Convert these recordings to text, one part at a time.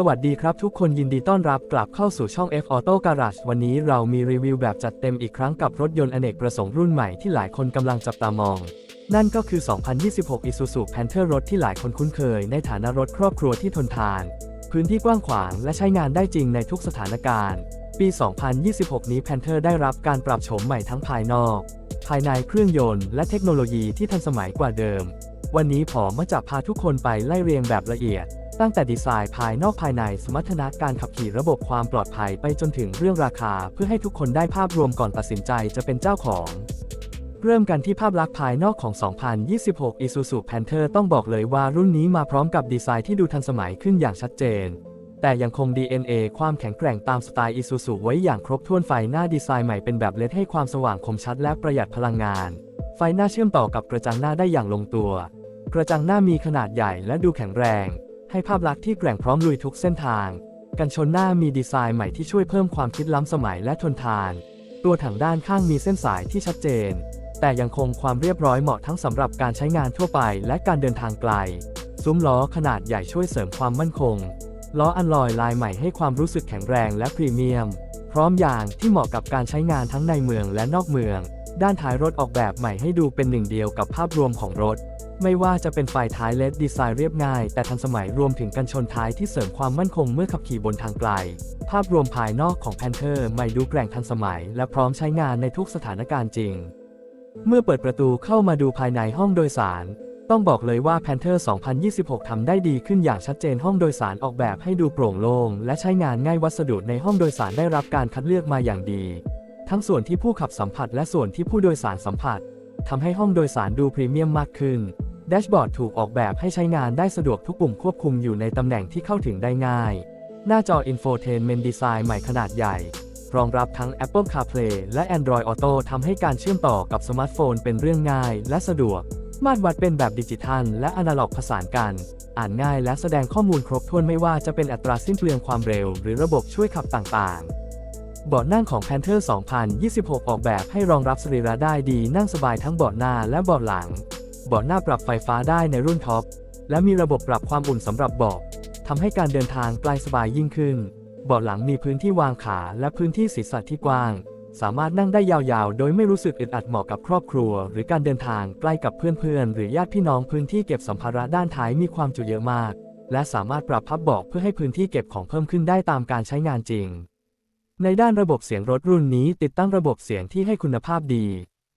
สวัสดีครับทุกคนยินดีต้อนรับกลับเข้าสู่ช่อง F Auto Garage วันนี้เรามีรีวิวแบบจัดเต็มอีกครั้งกับรถยนต์อเนกประสงค์รุ่นใหม่ที่หลายคนกำลังจับตามอง นั่นก็คือ 2026 Isuzu Panther รถที่หลายคนคุ้นเคย ในฐานะรถครอบครัวที่ทนทาน พื้นที่กว้างขวางและใช้งานได้จริงในทุกสถานการณ์ ปี 2026 นี้ Panther ได้รับการปรับโฉมใหม่ทั้งภายนอก ภายในเครื่องยนต์และเทคโนโลยีที่ทันสมัยกว่าเดิม วันนี้ผมมาจะพาทุกคนไปไล่เรียงแบบละเอียด ตั้งแต่ดีไซน์ภายนอกภายในสมรรถนะการขับขี่ระบบความปลอดภัยไปจนถึงเรื่องราคาเพื่อให้ทุกคนได้ภาพรวมก่อนตัดสินใจจะเป็นเจ้าของ เริ่มกันที่ภาพลักษณ์ภายนอกของ 2026 Isuzu Panther ต้องบอกเลยว่ารุ่นนี้มาพร้อมกับดีไซน์ที่ดูทันสมัยขึ้นอย่างชัดเจน แต่ยังคง DNA ความแข็งแกร่งตามสไตล์ Isuzu ไว้อย่างครบถ้วนไฟหน้าดีไซน์ใหม่เป็นแบบเลดให้ความสว่างคมชัดและประหยัดพลังงาน ไฟหน้าเชื่อมต่อกับกระจังหน้าได้อย่างลงตัว กระจังหน้ามีขนาดใหญ่และดูแข็งแรง ให้ภาพลักษณ์ที่แกร่งพร้อมลุยทุกเส้นทาง กันชนหน้ามีดีไซน์ใหม่ที่ช่วยเพิ่มความคิดล้ำสมัยและทนทาน ตัวถังด้านข้างมีเส้นสายที่ชัดเจน แต่ยังคงความเรียบร้อยเหมาะทั้งสำหรับการใช้งานทั่วไปและการเดินทางไกล ซุ้มล้อขนาดใหญ่ช่วยเสริมความมั่นคง ล้ออันลอยลายใหม่ให้ความรู้สึกแข็งแรงและพรีเมียม พร้อมยางที่เหมาะกับการใช้งานทั้งในเมืองและนอกเมือง ด้านท้ายรถออกแบบใหม่ให้ดูเป็นหนึ่งเดียวกับภาพรวมของรถ ไม่ว่าจะเป็นไฟท้ายเลดดีไซน์เรียบง่าย แต่ทันสมัยรวมถึงกันชนท้ายที่เสริมความมั่นคงเมื่อขับขี่บนทางไกล ภาพรวมภายนอกของ Panther ใหม่ดูแกร่งทันสมัย และพร้อมใช้งานในทุกสถานการณ์จริง เมื่อเปิดประตูเข้ามาดูภายในห้องโดยสาร ต้องบอกเลยว่า Panther 2026 ทำได้ดีขึ้นอย่างชัดเจนห้องโดยสารออกแบบให้ดูโปร่งโล่งและใช้งานง่ายวัสดุในห้องโดยสารได้รับการคัดเลือกมาอย่างดี ทั้งส่วนที่ผู้ขับสัมผัส และส่วนที่ผู้โดยสารสัมผัสทำให้ห้องโดยสารดูพรีเมียมมากขึ้น แดชบอร์ดถูกออกแบบให้ใช้งานได้สะดวกทุกปุ่มควบคุมอยู่ในตำแหน่งที่เข้าถึงได้ง่าย หน้าจอ Infotainment Design ใหม่ขนาดใหญ่ รองรับทั้ง Apple CarPlay และ Android Auto ทำให้การเชื่อมต่อกับสมาร์ทโฟนเป็นเรื่องง่ายและสะดวก มาตรวัดเป็นแบบดิจิทัล และอนาล็อกผสานกัน อ่านง่ายและแสดงข้อมูลครบถ้วนไม่ว่าจะเป็นอัตราสิ้นเปลืองความเร็ว หรือระบบช่วยขับต่างๆเบาะนั่งของ Panther 2026 ออกแบบให้รองรับสรีระได้ดีนั่งสบายทั้งเบาะหน้าและเบาะหลัง เบาะหน้าปรับไฟฟ้าได้ในรุ่นท็อป และมีระบบปรับความอุ่นสำหรับเบาะทำให้การเดินทางไกลสบายยิ่งขึ้น เบาะหลังมีพื้นที่วางขาและพื้นที่ศีรษะที่กว้าง สามารถนั่งได้ยาวๆ โดยไม่รู้สึกอึดอัดเหมาะกับครอบครัว หรือการเดินทางใกล้กับเพื่อนๆ หรือญาติพี่น้องพื้นที่เก็บสัมภาระด้านท้ายมีความจุเยอะมาก และสามารถปรับพับเบาะเพื่อให้พื้นที่เก็บของเพิ่มขึ้นได้ตามการใช้งานจริง ในด้านระบบเสียงรถรุ่นนี้ติดตั้งระบบเสียงที่ให้คุณภาพดี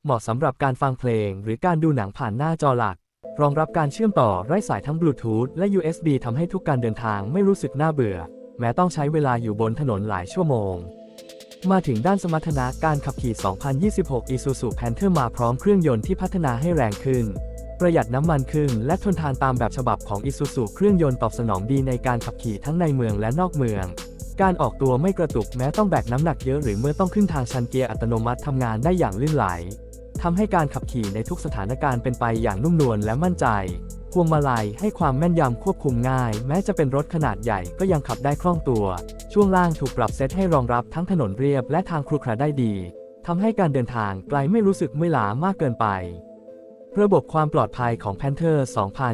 เหมาะสำหรับการฟังเพลง หรือการดูหนังผ่านหน้าจอหลัก รองรับการเชื่อมต่อไร้สายทั้งบลูทูธและ USB ทำให้ทุกการเดินทางไม่รู้สึกน่าเบื่อ แม้ต้องใช้เวลาอยู่บนถนนหลายชั่วโมง มาถึงด้านสมรรถนะการขับขี่ 2026 Isuzu Panther มาพร้อมเครื่องยนต์ที่พัฒนาให้แรงขึ้น ประหยัดน้ำมันขึ้น และทนทานตามแบบฉบับของ Isuzu เครื่องยนต์ตอบสนองดีในการขับขี่ทั้งในเมืองและนอกเมืองการออกตัวไม่กระตุกแม้ต้องแบกน้ำหนักเยอะหรือเมื่อต้องขึ้นทางชันเกียร์อัตโนมัติทำงานได้อย่างลื่นไหล ทำให้การขับขี่ในทุกสถานการณ์เป็นไปอย่างนุ่มนวลและมั่นใจ พวงมาลัยให้ความแม่นยำควบคุมง่าย แม้จะเป็นรถขนาดใหญ่ก็ยังขับได้คล่องตัว ช่วงล่างถูกปรับเซตให้รองรับทั้งถนนเรียบและทางครุขระได้ดีทำให้การเดินทางไกลไม่รู้สึกเมื่อยล้ามากเกินไป ระบบความปลอดภัยของ Panther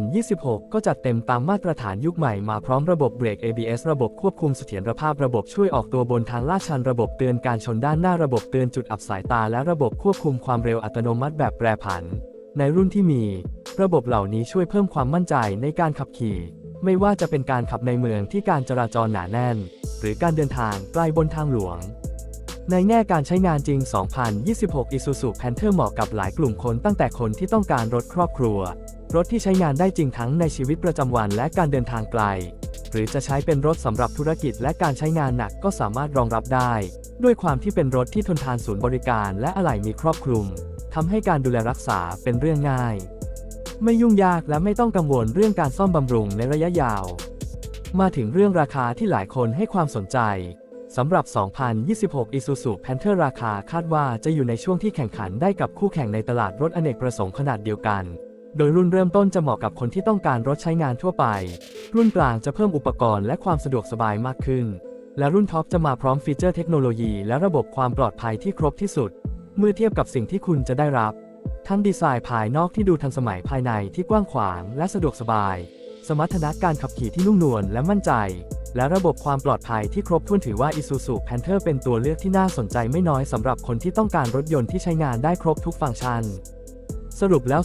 2026 ก็จัดเต็มตามมาตรฐานยุคใหม่มาพร้อมระบบเบรก ABS ระบบควบคุมเสถียรภาพระบบช่วยออกตัวบนทางลาดชันระบบเตือนการชนด้านหน้าระบบเตือนจุดอับสายตา และระบบควบคุมความเร็วอัตโนมัติแบบแปรผัน ในรุ่นที่มี ระบบเหล่านี้ช่วยเพิ่มความมั่นใจในการขับขี่ ไม่ว่าจะเป็นการขับในเมืองที่การจราจรหนาแน่น หรือการเดินทางไกลบนทางหลวง ในแง่การใช้งานจริง 2026 Isuzu Panther เหมาะกับหลายกลุ่มคนตั้งแต่คนที่ต้องการรถครอบครัว รถที่ใช้งานได้จริงทั้งในชีวิตประจำวันและการเดินทางไกล หรือจะใช้เป็นรถสำหรับธุรกิจและการใช้งานหนักก็สามารถรองรับได้ ด้วยความที่เป็นรถที่ทนทานศูนย์บริการและอะไหล่มีครอบคลุมทำให้การดูแลรักษาเป็นเรื่องง่าย ไม่ยุ่งยากและไม่ต้องกังวลเรื่องการซ่อมบำรุงในระยะยาว มาถึงเรื่องราคาที่หลายคนให้ความสนใจ สำหรับ 2026 Isuzu Panther ราคาคาดว่าจะอยู่ในช่วงที่แข่งขันได้กับคู่แข่งในตลาดรถอเนกประสงค์ขนาดเดียวกัน โดยรุ่นเริ่มต้นจะเหมาะกับคนที่ต้องการรถใช้งานทั่วไป รุ่นกลางจะเพิ่มอุปกรณ์และความสะดวกสบายมากขึ้น และรุ่นท็อปจะมาพร้อมฟีเจอร์เทคโนโลยี และระบบความปลอดภัยที่ครบที่สุด เมื่อเทียบกับสิ่งที่คุณจะได้รับ ทั้งดีไซน์ภายนอกที่ดูทันสมัยภายในที่กว้างขวาง และสะดวกสบาย สมรรถนะการขับขี่ที่นุ่มนวลและมั่นใจ และระบบความปลอดภัยที่ครบถ้วนถือว่า Isuzu Panther เป็นตัวเลือกที่น่าสนใจไม่น้อยสำหรับคนที่ต้องการรถยนต์ที่ใช้งานได้ครบทุกฟังก์ชัน สรุปแล้ว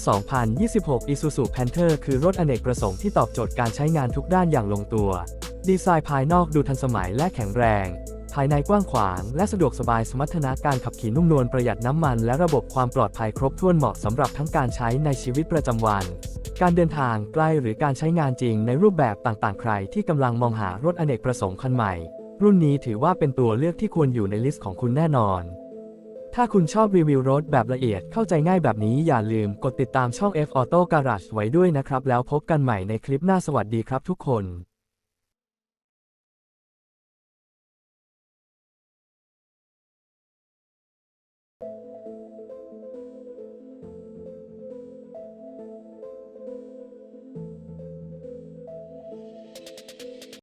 2026 Isuzu Panther คือรถอเนกประสงค์ที่ตอบโจทย์การใช้งานทุกด้านอย่างลงตัว ดีไซน์ภายนอกดูทันสมัยและแข็งแรง ภายในกว้างขวาง และสะดวกสบายสมรรถนะการขับขี่นุ่มนวลประหยัดน้ำมัน และระบบความปลอดภัยครบถ้วนเหมาะสำหรับทั้งการใช้ในชีวิตประจำวัน การเดินทางใกล้หรือการใช้งานจริงในรูปแบบต่างๆ ใครที่กำลังมองหารถอเนกประสงค์คันใหม่ รุ่นนี้ถือว่าเป็นตัวเลือกที่ควรอยู่ในลิสต์ของคุณแน่นอน ถ้าคุณชอบรีวิวรถแบบละเอียดเข้าใจง่ายแบบนี้อย่าลืมกดติดตามช่อง F Auto Garage ไว้ด้วยนะครับ แล้วพบกันใหม่ในคลิปหน้าสวัสดีครับทุกคน